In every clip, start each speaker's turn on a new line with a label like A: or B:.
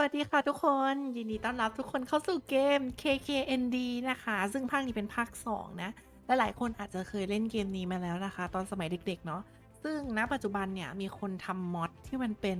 A: สวัสดีค่ะทุกคนยินดีต้อนรับทุกคนเข้าสู่เกม KKND นะคะ ซึ่งภาคนี้เป็นภาค 2 นะและหลายคนอาจจะเคยเล่นเกมนี้มาแล้วนะคะ ตอนสมัยเด็กๆเนาะ ซึ่งณปัจจุบันเนี่ยมีคนทำมอดที่มันเป็น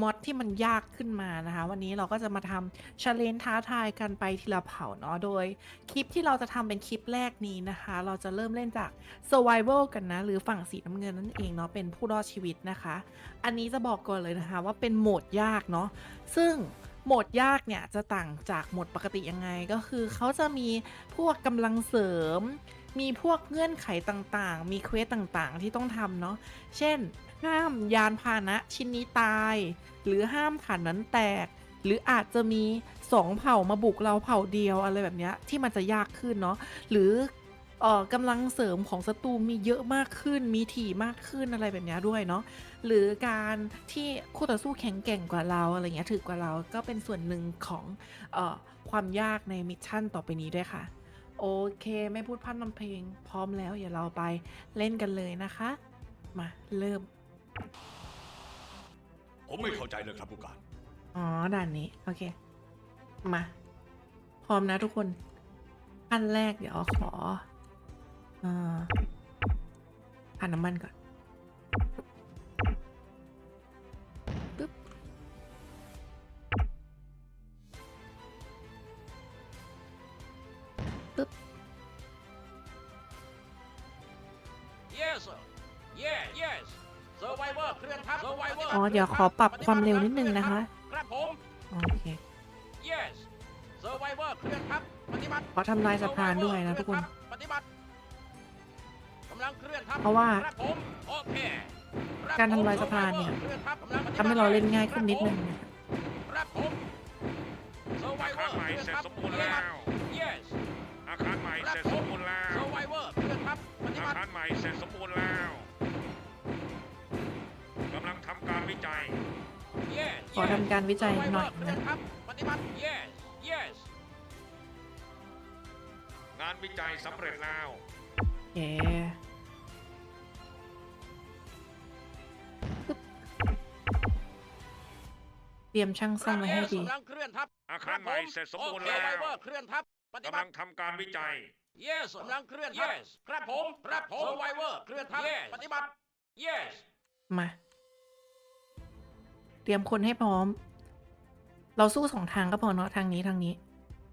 A: มอดที่มันยากขึ้นมานะคะ วันนี้เราก็จะมาทำชาเลนท้าทายกันไปทีละเผ่าเนาะโดย คลิปที่เราจะทำเป็นคลิปแรกนี้นะคะ เราจะเริ่มเล่นจาก Survival กันนะ หรือฝั่งสีน้ำเงินนั่นเองเนาะเป็นผู้รอดชีวิตนะคะ อันนี้จะบอกก่อนเลยนะคะว่าเป็นโหมดยากเนาะซึ่งโหมดยากเนี่ยจะต่างจากโหมดปกติยังไงก็คือเขาจะมีพวกกำลังเสริม มีพวกเงื่อนไขต่างๆ มีเควสต่างๆ ที่ต้องทำเนาะ เช่น ห้ามยานพาหนะชิ้นนี้ตาย หรือห้ามฐานนั้นแตก หรืออาจจะมีสองเผ่ามาบุกเราเผ่าเดียวอะไรแบบเนี้ยที่มันจะยากขึ้นเนาะ หรือเอ่อกำลังเสริมของศัตรูมีเยอะมากขึ้น มีถี่มากขึ้นอะไรแบบเนี้ยด้วยเนาะ หรือการที่คู่ต่อสู้แข็งแกร่งกว่าเราอะไรเงี้ยถือกว่าเราก็เป็นส่วนหนึ่งของเออความยากในมิชชั่นต่อไปนี้ด้วยค่ะ โอเค ไม่พูดพร่ำนำเพลง พร้อมแล้วอย่าเราไปเล่นกันเลยนะคะ มาเริ่ม
B: ผมไม่เข้าใจเลยครับผู้การ
A: อ๋อ ด่านนี้ โอเค มา พร้อมนะทุกคนขั้นแรกเดี๋ยวขออ่าผ่านน้ำมันก่อน
C: Yes sir Yeah yes Survivor เคลื่อนทัพ Survivor
A: อ๋อ เดี๋ยวขอปรับความเร็วนิดนึงนะคะ
C: ครับผม
A: โอเค
C: Yes Survivor เคลื่อนทัพปฏิบัติ
A: ขอทำลายสะพานด้วยนะทุกคน
C: ปฏิบัติกำลังเคลื่อนทัพ
A: เพราะว่า
C: ครับผมโอเคคบ
A: การทำลาย
C: ผม
A: สะพานเนี่ย
C: Survivor คลื่อทัพกำลังปฏิบัติ
A: ทำให้เราเล่นง่ายขึ้นนิดนึง
C: ครับผม Survivor
D: อาคารใหม่เสร็จสมบูรณ์แล้ว
C: Yes
D: อาคารใหม่เสร็จสมบูรณ์แล้ว อา
C: บัติ
D: คารใหม่เสร็จสมบูรณ์แล้วกำลังทำการวิจัย
C: Yes
A: ขอทำการวิจัยหน่อย
C: Survivor เคลื่อ
A: นะ
C: นทัพปฏิบัติ Yes Yes
D: งานวิจัยสำเร็จแล้ว
A: เย้ปึ๊บเตรียมช่างซ่อมไว้ให้ดี
C: กำลังเคลื่อนทัพ
D: อาคารใหม่เสร็จสมบูรณ์แล้ว
C: โอเค Survivor เคลื่อนทัพปฏิ
D: กำ
C: บั
D: ลั
C: ติ
D: งทำการวิจัย
C: Yes กำลังเคลื่อนทัพ Yes ครับผม ครับผม Survivor เคลื่อนทัพ Yes ปฏิบัติ Yes
A: มา เตรียมคนให้พร้อม เราสู้สองทางก็พอเนาะทางนี้ทางนี้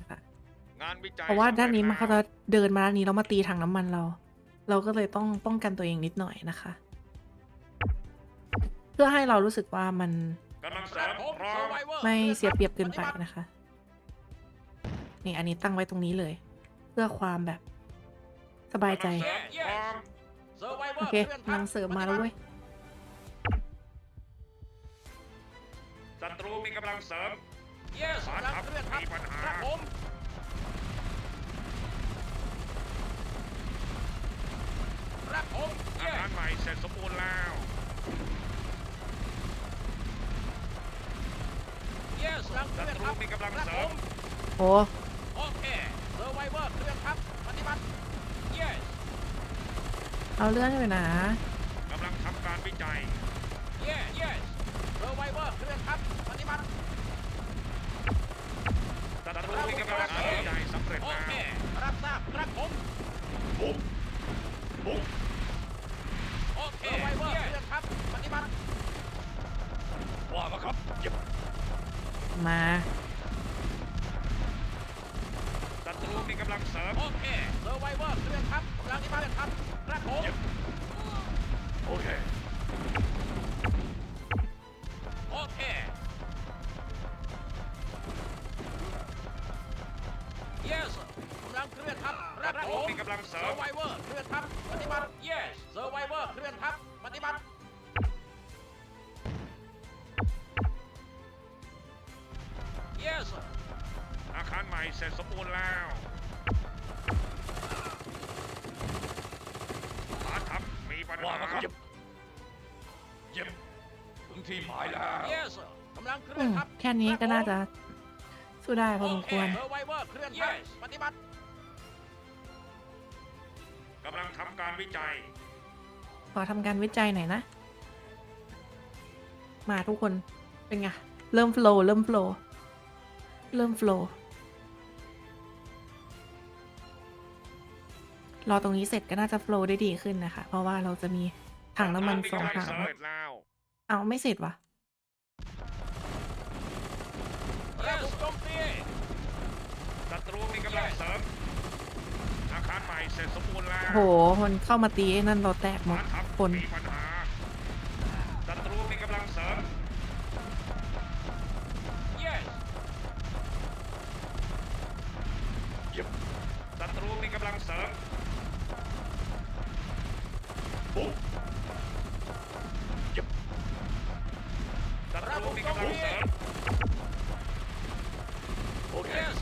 A: นะคะ
D: งานวิจัย
A: เพราะว่าด้านนี้มัน
D: สำ
A: เขา
D: ร็
A: จะ
D: จแล้ว
A: เดินมาด้านนี้แล้วมาตีถังน้ำมันเรา เราก็เลยต้องป้องกันตัวเองนิดหน่อยนะคะ เพื่อให้เรารู้สึกว่ามัน
D: กำลัง
C: ค
D: เสริ
C: รับ
D: ม
C: ผม
D: พร้อม
C: Survivor
A: ไม่
C: คลื่อนทัพ
A: เสียเปรียบเกินไป
C: ปฏิบัติ
A: นะคะ นี่อันนี้ตั้งไว้ตรงนี้เลย เพื่อความแบบ สบายใจ
D: กำลังเสริมพร้อม
C: Survivor
A: โอเค
C: ลื่อนทัพ
A: กำลังเสริมมาแล้วเว้ย
D: ศัตรูมีกำลังเสริม
C: Yes
D: ฐาน
C: กำลัง
D: ทัพ
C: เคลื่อนทัพ
D: มีปัญหา
C: ครับผมครับผม
D: อา
C: Yes
D: คารใหม่เสร็จสมบูรณ์แล้ว
C: Yes กำลังเค
D: ศั
C: ลื่อน
D: ตรู
C: ทัพ
D: มีกำลัง
C: ครับ
D: เส
C: ผ
D: ริม
C: ม
A: โอ้
C: โอเค Survivor เคลื่อนทัพปฏิบัติ Yes
A: เอาเรื่องอยู่นะ
D: กำลังทำการวิจัย
C: Yes Yes Survivor เคลื่อนทัพปฏิบัติ
D: ศัตรูมีกำลังงานวิจัยสำเร็จ
C: โอ
D: แล้ว
C: เครับทราบครับผม
B: บุกบุก
C: โอเค Survivor เคลื่อนทัพปฏิบัติ
B: ว่ามาครับเย็บ
A: มา
D: ศัตรูมี กำลังเสริม
C: โอเค Survivor เคลื่อนทัพกำลังที่เคลื่อนทัพครับผม
B: โอเค
C: โอเค Yes กำลังเคลื่อนทัพครับ
D: ศัต
C: ผ
D: รู
C: ม
D: มีกำลังเสริม
C: Survivor เคลื่อนทัพปฏิบัติ Yes Survivor เคลื่อนทัพปฏิบัติ Yes
D: อาคารใหม่เสร็จสมบูรณ์แล้วฐานทัพมีปัญ
B: ว่า
D: หา
B: มาครับเย็บเย็บถึงที่หมายแล้ว
C: Yes กำลังเคลื่
A: อื
C: อน
A: ม
C: ทัพ
A: แค่นี้ก็น่าจะสู้ได้พอสมควร
C: โอเค Survivor เคลื่อนทัพปฏิบัติ
D: กำลังทำการวิจัย
A: ขอทำการวิจัยหน่อยนะ มาทุกคนเป็นไง เริ่มโฟล์เริ่มโฟล์เริ่มโฟล์ รอตรงนี้เสร็จก็น่าจะโฟล์ได้ดีขึ้นนะคะ เพราะว่าเราจะมีถังน้ำมันสองถัง
D: สำเร็จแล้ว
A: เอาไม่เสร็จวะ
C: ระบุโจมตี
D: ศัตรูมีกำลังเสริมอาคารใหม่เสร็จสมบูรณ์แล้ว
A: โหมันเข้ามาตีไอ้นั่นเราแตกหมด
D: ฐานทัพ
A: คน
D: มีปัญหา ศัตรูมีกำลังเสริม
C: yes
D: ศัตรูมีกำลังเสริม ศัตรูมีกำลังเสริม
B: โอเค
C: yes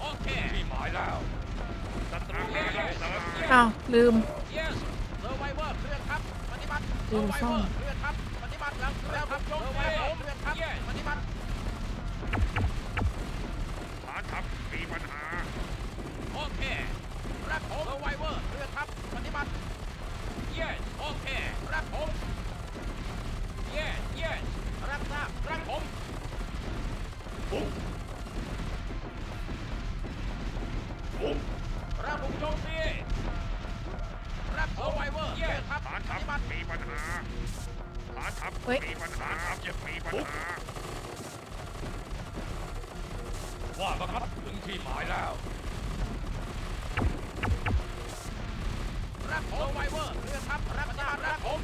C: โอเค
B: ที่หมายแล้ว
D: ศัตรูมีกำลังเสริม
A: อ้าวลืม
C: yes survivor เคลื่อนทัพปฏิบัติ
A: ลืมซ่อม
C: Survivor เคลื่อนทัพปฏิบัติหลังเคลื่อนทัพ Survivor เคลื่อนทัพปฏิบัติ
D: ฐานทัพมีปัญหา
C: โอเครับผม Survivor เคลื่อนทัพปฏิบัติ yes โอเครับผม yes yes รับทราบครับผมระบุโจมตีรับ Survivor เคลื่อนทัพ
D: ฐาน
C: ป
D: ทัพ
C: ฏิบัติ
D: มี ปัญหาฐานทัพ
A: เฮ้ย
D: มีปัญหาทัพยังมีปัญหา
B: ว่ามาครับถึงที่หมายแล้ว
C: รับผม Survivor เคลื่อนทัพรับปฏิบัติรับผม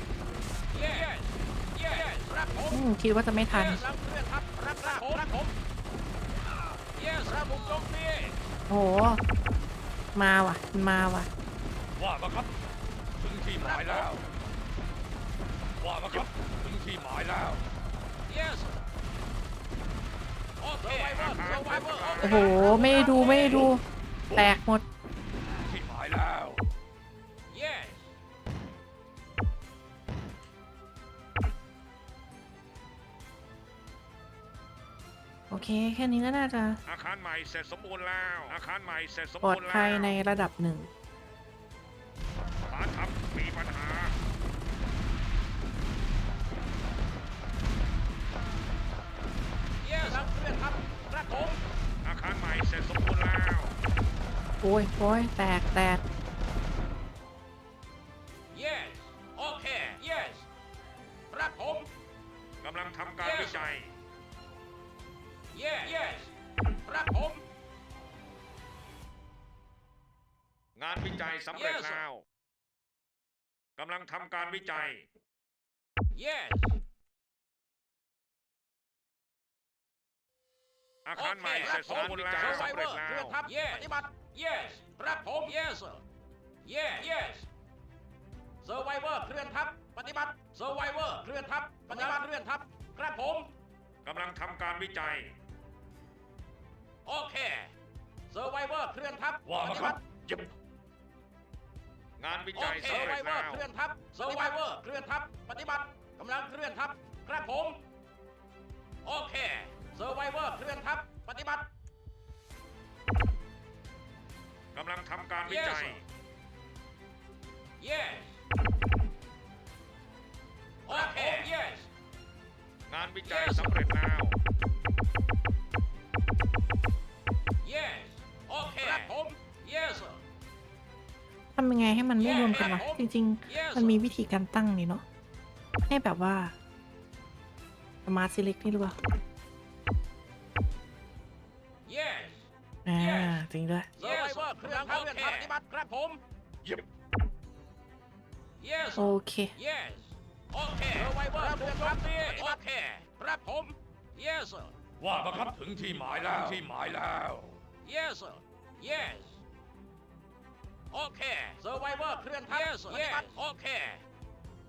C: yes yes รับผม
A: อืมคิดว่าจะไม่ทัน
C: Yes รับเคลื่อนทัพรับทราบรับผม yes ระบุโจมตี
A: โอ้โห มาว่ะมันมาว่ะ
B: ว่ามาครับถึงที่หมายแล้ว ว่ามาครับถึงที่หมายแล้ว
C: yes โอเค Survivor Survivor
A: โอ้โห ไม่ได้ดูไม่ได้ดู แตกหมด
B: ที่หมายแล้ว
C: yes
A: โอเค แค่นี้ก็น่าจะ
D: อาคารใหม่เสร็จสมบูรณ์แล้ว อาคารใหม่เสร็จสม
A: ปลอ
D: บู
A: ด
D: รณ์แล้ว
A: ภัยในระดับหนึ่ง
C: อ้
A: ยโอ้ยแตกแตก
C: yes โอเค yes รับผม
D: กำลังทำการวิจัย
C: yes yes รับผม
D: งานวิจัยสำเร็จ
C: Yes
D: แล้วกำลังทำการวิจัย
C: yes
D: อาคารใหม่
C: โอเค
D: เสร็จสมบูรณ์แล้ว
C: รับผม
D: สำเร็จ
C: Survivor
D: แล้
C: เคลื่
D: ว
C: อนทัพปฏิบัติ yes รับผม yes sir yes yes Survivor เคลื่อนทัพปฏิบัติ Survivor เคลื่อนทัพปฏิบัติเคลื่อนทัพครับผม
D: กำลังทำการวิจัย
C: โอเค Survivor เคลื่อนทัพ
B: ว่า
C: ป
B: มา
C: ฏิ
B: ครั
C: บั
B: บ
C: ติ
B: ยิบ
D: งานวิ
C: โอ
D: จัย
C: เค
D: สำเร็จ
C: Survivor
D: แล้ว
C: เคลื่อนทัพ Survivor เคลื่อนทัพปฏิบัติกำลังเคลื่อนทัพครับผม โอเค Survivor เคลื่อนทัพปฏิบัติ
D: กำลังทำการวิจัย
C: Yes โอเค Yes
D: งานวิจัยสำเร็จแล้ว
C: Yes โอเคครับผม Yes sir
A: ทำยังไงให้มันไม่รวมกันวะ
C: Yes
A: จริง
C: Yes
A: ๆมันมีวิธีการตั้งนี่เนาะให้แบบว่า Smart Select นี่หรือเปล่า อ่า
C: Yes
A: จริงด้วย
C: Survivor เคลื่อนทัพเคลื่อนทัพปฏิบัติครับผม
B: ยิบ
C: Yes
A: โอ
C: sir
A: เค
C: Yes โอเค Survivor เคลื่อนทัพโอเคครับผม Yes sir
B: ว่ามาครับถึงที่หมายแล้วที่หมายแล้ว
C: Yes sir Yes โอเค Survivor เคลื่อนทัพ Yes sir Yes โอเค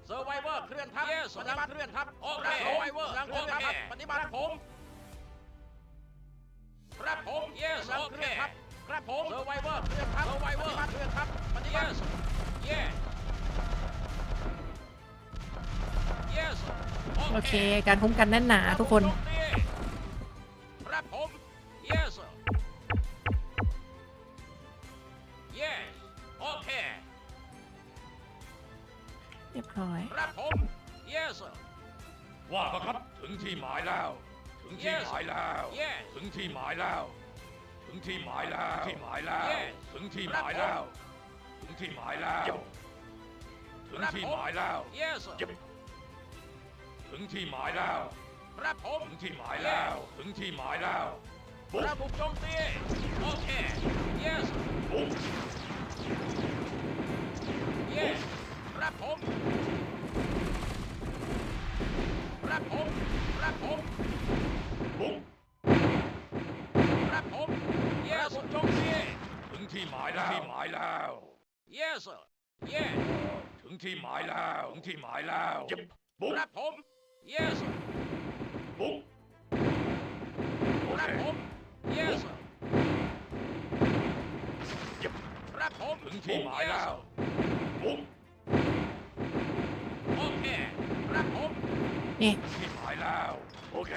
C: Survivor เคลื่อนทัพ Yes ปฏิบัติเคลื่อนทัพโอเค Survivor เคลื่อนทัพปฏิบัติผม ครับผม Yes โอเคครับผม Survivor เคลื่อนทัพ Survivor ปฏิบัติเคลื่อนทัพปฏิบัติ Yes Yes
A: โอเค การคุ้มกันแน่นหนาทุกคน
B: ถึงที่หมายแล้วที่หมายแล้ว
C: Yes
B: ถึงที่หมายแล้ว ถึงที่หมายแล้ว ถึงที่หมายแล้ว
C: Yes sir
B: ถึงที่หมายแล้ว
C: ครับผม
B: ถึงที่หมายแล้ว ถึงที่หมายแล้ว
C: ครับบุกโจมตีโอเค Yes
B: บุก
C: Yes ครับผมครับผมครับผม
B: บุก
C: ครับผม Yes บุกโจมตี
B: ถึงที่หมายแล้วที่หมายแล้ว
C: Yes sir Yes
B: ถึงที่หมายแล้วถึงที่หมายแล้วบุก
C: ครับผม Yes sir
B: บุกโอ
C: ค
B: เครับ
C: ผม Yes sir ครับผม
B: ถึงที่หมายแล้วบุก
C: โอเคครับผม
A: นี่
B: ที่หมายแล้วโอเค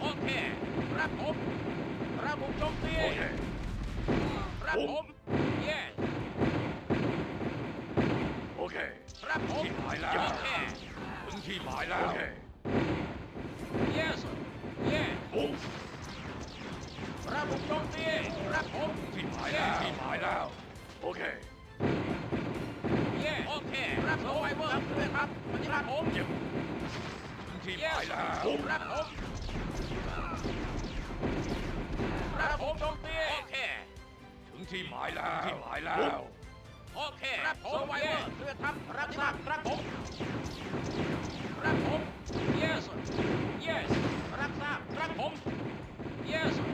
C: โอเค ครับผมครับบุกโจมตี
B: โอเค
C: ครับผม Yes
B: โอเค
C: ครับผม
B: ที่หมายแล้วถึงที่หมายแล้วา
C: บครับผมครับผม yes sir. yes รับทราบครับผม yes sir.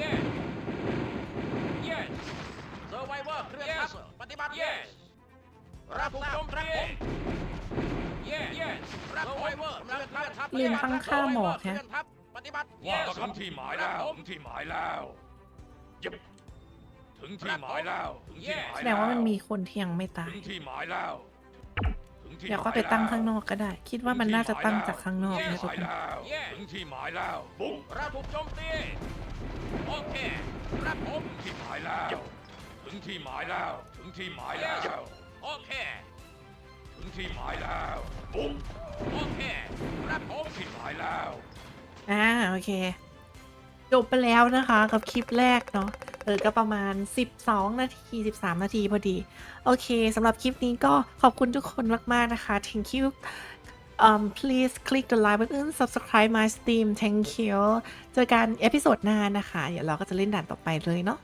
C: yes yes survivor เคลื่อนทัพปฏิบัติ yes รับทราบครับผม yes yes รับ survivor กำลังเคลื่อนทัพ
A: ลืมตั้งค่าหมอก
C: เค
A: ฮะ
C: ลื่อนทัพปฏิบัติ
B: ว่า
C: yes
B: ถึงที่หมายแล้วถึงที่หมายแล้วยิบถึงที่หมายแล้วถึงที่หมาย
A: แส
B: แล้ว
A: ดงว่ามันมีคนที่ยังไม่ตาย
B: ถึงที่หมายแล้วถึงที่
A: เดี๋ยวก็ไปตั้งข้างนอกก็ได้ คิดว่ามันน่าจะตั้งจากข้างนอก
B: ถึง
A: นะ
B: ที่
A: ทุ
B: ห
A: ก
B: มาย
A: คน
B: แล้วถึงที่หมายแล้วบุก
C: รับถูกโจมตีโอเคครับผม
B: ถึงที่หมายแล้ว ถึงที่หมายแล้ว ถึงที่หมายแล้ว
C: โอเค
B: ถึงที่หมายแล้วบุก
C: โอเคครับผม
B: ถึงที่หมายแล้ว
A: อ่าโอเคจบไปแล้วนะคะกับคลิปแรกเนาะ เออก็ประมาณ 12 นาที 13 นาทีพอดี โอเคสำหรับคลิปนี้ก็ขอบคุณทุกคนมาก ๆ นะคะ thank you um please click the like button subscribe my stream thank you เจอกันเอพิโซดหน้านะคะ เดี๋ยวเราก็จะเล่นด่านต่อไปเลยเนาะ